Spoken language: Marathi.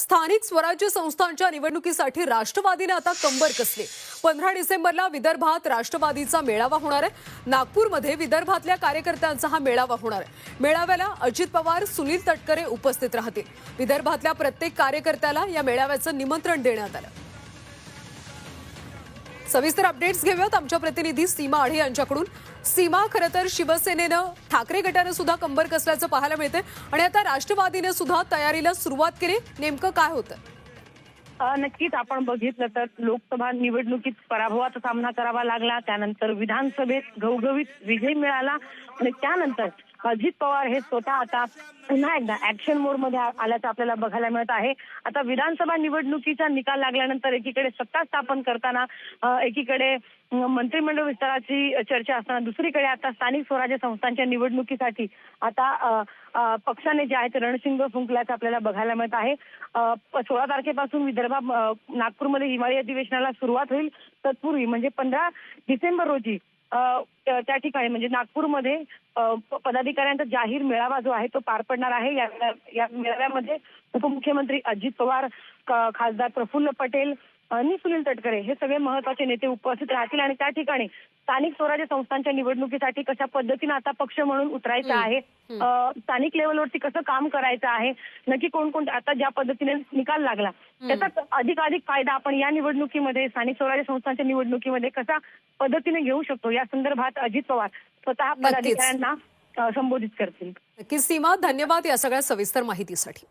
स्थानिक स्वराज्य संस्थांच्या निवडणुकीसाठी राष्ट्रवादीने आता कंबर कसली? पंधरा डिसेंबरला विदर्भात राष्ट्रवादीचा मेळावा होणार आहे. नागपूरमध्ये विदर्भातल्या कार्यकर्त्यांचा हा मेळावा होणार आहे. मेळाव्याला अजित पवार सुनील तटकरे उपस्थित राहतील. विदर्भातल्या प्रत्येक कार्यकर्त्याला या मेळाव्याचं निमंत्रण देण्यात आलं. सविस्तर अपडेट्स घेऊयात. आमच्या प्रतिनिधी सीमा आढे यांच्याकडून. सीमा खरं तर शिवसेनेनं ठाकरे गटानं सुद्धा कंबर कसल्याचं पाहायला मिळते आणि आता राष्ट्रवादीने सुद्धा तयारीला सुरुवात केली. नेमकं काय होतं? नक्कीच आपण बघितलं तर लोकसभा निवडणुकीत पराभवाचा सामना करावा लागला. त्यानंतर विधानसभेत घवघवीत विजय मिळाला. आणि त्यानंतर अजित पवार हे स्वतः आता पुन्हा एकदा ऍक्शन मोडमध्ये आल्याचं आपल्याला बघायला मिळत आहे. आता विधानसभा निवडणुकीचा निकाल लागल्यानंतर एकीकडे सत्ता स्थापन करताना एकीकडे मंत्रिमंडळ विस्ताराची चर्चा असताना दुसरीकडे आता स्थानिक स्वराज्य संस्थांच्या निवडणुकीसाठी आता पक्षाने जे आहेत रणसिंग रणशिंग फुंकल्याचं आपल्याला बघायला मिळत आहे. सोळा तारखेपासून विदर्भा नागपूरमध्ये हिवाळी अधिवेशनाला सुरुवात होईल. तत्पूर्वी म्हणजे पंधरा डिसेंबर रोजी त्या ठिकाणी म्हणजे नागपूरमध्ये पदाधिकाऱ्यांचा जाहीर मेळावा जो आहे तो पार पडणार आहे. या मेळाव्यामध्ये उपमुख्यमंत्री अजित पवार खासदार प्रफुल्ल पटेल आणि सुनील तटकरे हे सगळे महत्त्वाचे नेते उपस्थित राहतील आणि त्या ठिकाणी स्थानिक स्वराज्य संस्थांच्या निवडणुकीसाठी कशा पद्धतीनं आता पक्ष म्हणून उतरायचं आहे स्थानिक लेवलवरती कसं काम करायचं आहे नक्की कोण कोण आता ज्या पद्धतीने निकाल लागला त्याचा अधिकाधिक फायदा आपण या निवडणुकीमध्ये स्थानिक स्वराज्य संस्थांच्या निवडणुकीमध्ये कसा पद्धतीने घेऊ शकतो या संदर्भात अजित पवार स्वतः. पदाधिकाऱ्यांना संबोधित करतील. नक्कीच. सीमा धन्यवाद या सगळ्या सविस्तर माहितीसाठी.